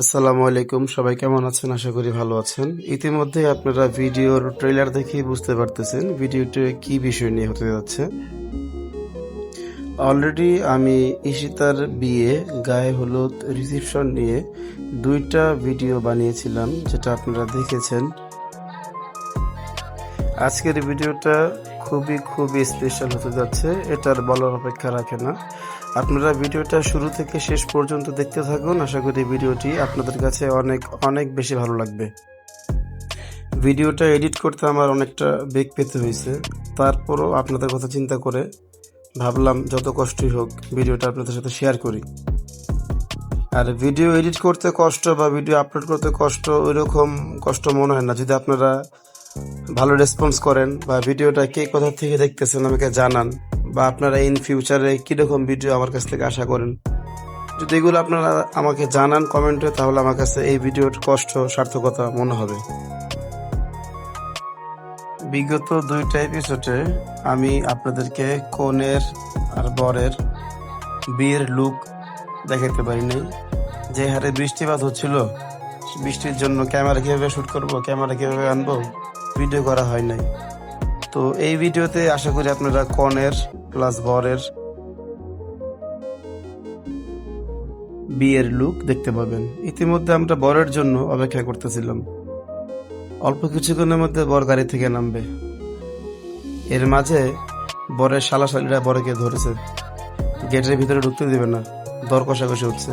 আসসালামু আলাইকুম, সবাই কেমন আছেন? আশা করি ভালো আছেন। ইতিমধ্যে আপনারা ভিডিওর ট্রেলার দেখেই বুঝতে পারতেছেন ভিডিওটি কি বিষয় নিয়ে হতে যাচ্ছে। অলরেডি আমি ইশিতার বিয়ে, গায়ে হলুদ রিসিপশন নিয়ে দুইটা ভিডিও বানিয়েছিলাম, যেটা আপনারা দেখেছেন। আজকের ভিডিওটা খুবই খুবই স্পেশাল হতে যাচ্ছে এটার বলার অপেক্ষা রাখে না। আপনারা ভিডিওটা শুরু থেকে শেষ পর্যন্ত দেখতে থাকুন, আশা করি ভিডিওটি আপনাদের কাছে অনেক অনেক বেশি ভালো লাগবে। ভিডিওটা এডিট করতে আমার অনেকটা বেগ পেতে হয়েছে, তারপরও আপনাদের কথা চিন্তা করে ভাবলাম যত কষ্টই হোক ভিডিওটা আপনাদের সাথে শেয়ার করি। আর ভিডিও এডিট করতে কষ্ট বা ভিডিও আপলোড করতে কষ্ট ওইরকম কষ্ট মনে হয় না, যদি আপনারা ভালো রেসপন্স করেন বা ভিডিওটা কে কোথা থেকে দেখতেছেন আমাকে জানান বা আপনারা ইন ফিউচারে কীরকম ভিডিও আমার কাছ থেকে আশা করেন। যদি এগুলো আপনারা আমাকে জানান কমেন্টে তাহলে আমার কাছে এই ভিডিওর কষ্ট, সার্থকতা মনে হবে। বিগত দুইটা এপিসোডে আমি আপনাদেরকে কনের আর বরের বিয়ের লুক দেখাতে পারিনি যে হারে বৃষ্টিপাত হচ্ছিল, বৃষ্টির জন্য ক্যামেরা কীভাবে শুট করব, ক্যামেরা কীভাবে আনব? ভিডিও করা হয় নাই। তো এই ভিডিওতে আশা করি আপনারা কনের প্লাস বরের বিয়ের লুক দেখতে পাবেন। ইতিমধ্যে আমরা বরের জন্য অপেক্ষা করতেছিলাম। অল্প কিছুক্ষণের মধ্যে বর গাড়ি থেকে নামবে। এর মাঝে বরের শালাশালীরা বরকে ধরেছে। গেটের ভিতরে ঢুকতে দিবে না। দর কষাকষি উঠছে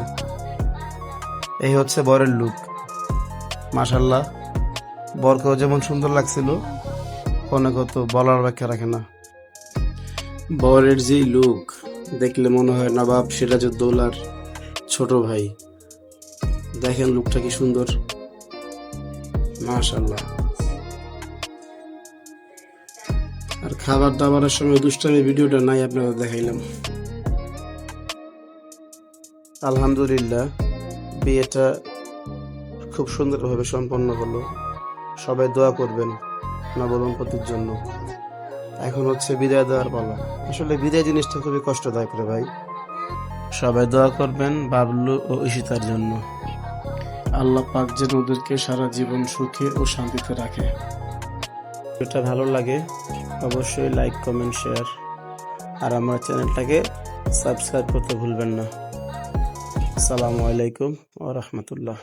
এই হচ্ছে বরের লুক মাশাল্লাহ। বরকেও যেমন সুন্দর লাগছিল অনেক তো বলার অপেক্ষা রাখে না। বরের যে লুক দেখলে মনে হয় নবাব সিরাজউদ্দৌলার ছোট ভাই। দেখেন লুকটা কি সুন্দর। মাশাল্লাহ আর খাবার দাবারের সময় দুষ্টামি ভিডিওটা নাই আপনাদের দেখাইলাম। আলহামদুলিল্লাহ বিয়েটা খুব সুন্দরভাবে সম্পন্ন হলো। সবাই দোয়া করবেন নবদম্পতির জন্য। এখন হচ্ছে বিদায় দেওয়ার পালা। আসলে বিদায় জিনিসটা খুবই কষ্টদায়ক রে ভাই। সবাই দোয়া করবেন বাবলু ও ঈশিতার জন্য। আল্লাহ পাক যেন ওদেরকে সারা জীবন সুখে ও শান্তিতে রাখে। এটা ভালো লাগে, অবশ্যই লাইক কমেন্ট শেয়ার আর আমার চ্যানেলটাকে সাবস্ক্রাইব করতে ভুলবেন না। আসসালামু আলাইকুম ওয়া রাহমাতুল্লাহ।